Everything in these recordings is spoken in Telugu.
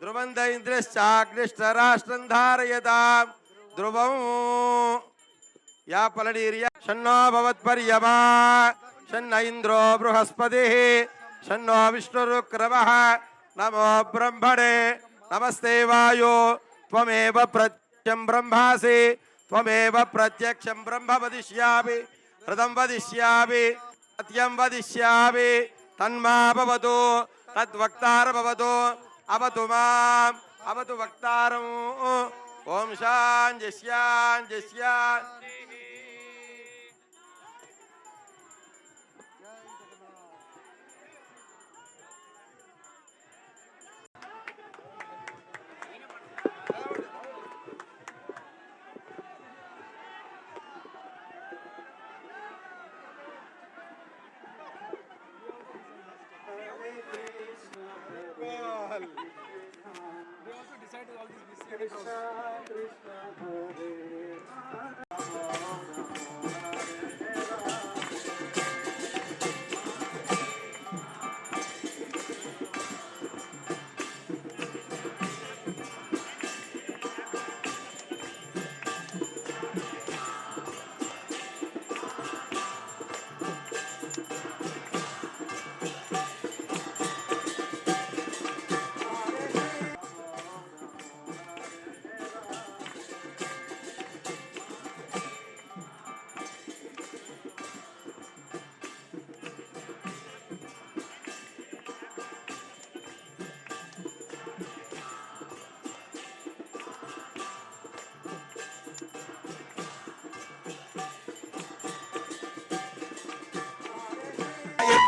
ధ్రువంతే రాజావరుణో ధ్రువం దేవో బృహస్పతి ధ్రువంత ఇంద్రశ్చాగ్నిష్టరాష్ట్రం ధారయతాం ధ్రువం యా ఫలనీర్య షన్నో భవత్పర్యమా షన్న ఇంద్రో బృహస్పతి షన్నో విష్ణురుక్రమః నమో బ్రహ్మణే నమస్తే వాయో త్వమేవ ప్రత్యక్షం బ్రహ్మాసి త్వమేవ ప్రత్యక్షం బ్రహ్మ వదిష్యామి హృదం अवतु माम अवतु तो वक्तारम ओम शान जय श्यान। decided all these mystery Krishna, Krishna,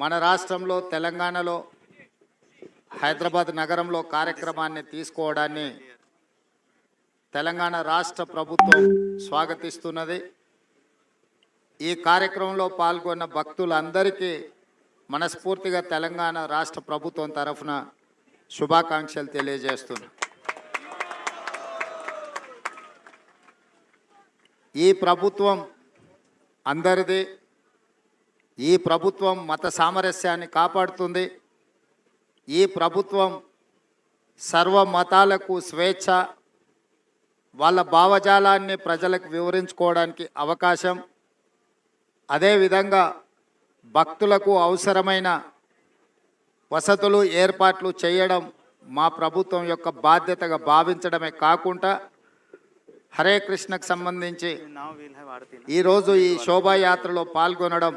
మన రాష్ట్రంలో తెలంగాణలో హైదరాబాద్ నగరంలో కార్యక్రమాన్ని తీసుకోవడాన్ని తెలంగాణ రాష్ట్ర ప్రభుత్వం స్వాగతిస్తున్నది. ఈ కార్యక్రమంలో పాల్గొన్న భక్తులందరికీ మనస్ఫూర్తిగా తెలంగాణ రాష్ట్ర ప్రభుత్వం తరఫున శుభాకాంక్షలు తెలియజేస్తున్నా. ఈ ప్రభుత్వం అందరిది ఈ ప్రభుత్వం మత సామరస్యాన్ని కాపాడుతుంది. ఈ ప్రభుత్వం సర్వ మతాలకు స్వేచ్ఛ వాళ్ళ భావజాలాన్ని ప్రజలకు వివరించుకోవడానికి అవకాశం. అదేవిధంగా భక్తులకు అవసరమైన వసతులు ఏర్పాట్లు చేయడం మా ప్రభుత్వం యొక్క బాధ్యతగా భావించడమే కాకుండా హరే కృష్ణకు సంబంధించి ఈరోజు ఈ శోభాయాత్రలో పాల్గొనడం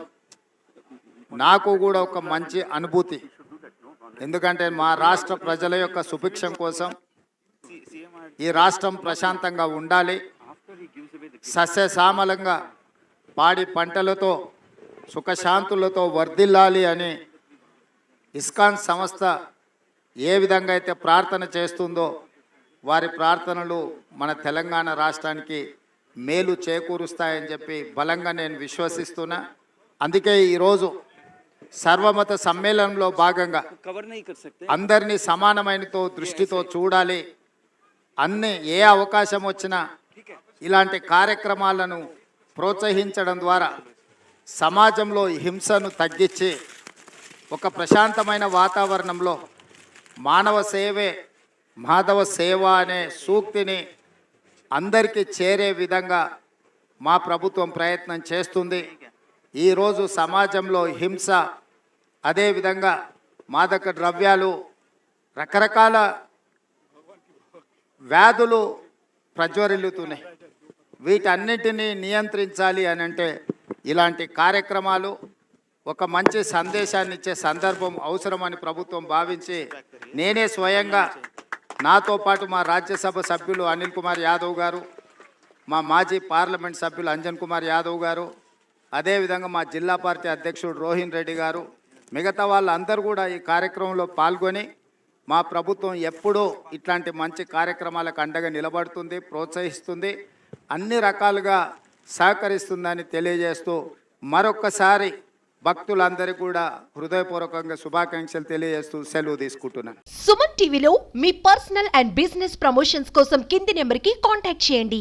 నాకు కూడా ఒక మంచి అనుభూతి. ఎందుకంటే మా రాష్ట్ర ప్రజల యొక్క సుభిక్షం కోసం ఈ రాష్ట్రం ప్రశాంతంగా ఉండాలి. సస్యశ్యామలంగా పాడి పంటలతో సుఖశాంతులతో వర్ధిల్లాలి అని ఇస్కాన్ సంస్థ ఏ విధంగా అయితే ప్రార్థన చేస్తుందో వారి ప్రార్థనలు మన తెలంగాణ రాష్ట్రానికి మేలు చేకూరుస్తాయని చెప్పి బలంగా నేను విశ్వసిస్తున్నా. అందుకే ఈరోజు సర్వమత సమ్మేళనంలో భాగంగా అందరినీ సమానమైనతో దృష్టితో చూడాలి. అన్ని ఏ అవకాశం వచ్చినా ఇలాంటి కార్యక్రమాలను ప్రోత్సహించడం ద్వారా సమాజంలో హింసను తగ్గించి ఒక ప్రశాంతమైన వాతావరణంలో మానవ సేవే మాధవ సేవ అనే సూక్తిని అందరికీ చేరే విధంగా మా ప్రభుత్వం ప్రయత్నం చేస్తుంది. ఈరోజు సమాజంలో హింస అదేవిధంగా మాదక ద్రవ్యాలు రకరకాల వ్యాధులు ప్రజ్వరిల్లుతున్నాయి. వీటన్నిటినీ నియంత్రించాలి అని అంటే ఇలాంటి కార్యక్రమాలు ఒక మంచి సందేశాన్ని ఇచ్చే సందర్భం అవసరమని ప్రభుత్వం భావించి నేనే స్వయంగా నాతో పాటు మా రాజ్యసభ సభ్యులు అనిల్ కుమార్ యాదవ్ గారు మా మాజీ పార్లమెంట్ సభ్యులు అంజన్ కుమార్ యాదవ్ గారు అదేవిధంగా మా జిల్లా పార్టీ అధ్యక్షుడు రోహిన్ రెడ్డి గారు మిగతా వాళ్ళందరూ కూడా ఈ కార్యక్రమంలో పాల్గొని మా ప్రభుత్వం ఎప్పుడూ ఇట్లాంటి మంచి కార్యక్రమాలకు అండగా నిలబడుతుంది ప్రోత్సహిస్తుంది అన్ని రకాలుగా సహకరిస్తుందని తెలియజేస్తూ మరొక్కసారి భక్తులందరికీ కూడా హృదయపూర్వకంగా శుభాకాంక్షలు తెలియజేస్తూ సెలవు తీసుకుంటున్నాను. సుమన్ టీవీలో మీ పర్సనల్ అండ్ బిజినెస్ ప్రమోషన్స్ కోసం కింది నెంబర్కి కాంటాక్ట్ చేయండి.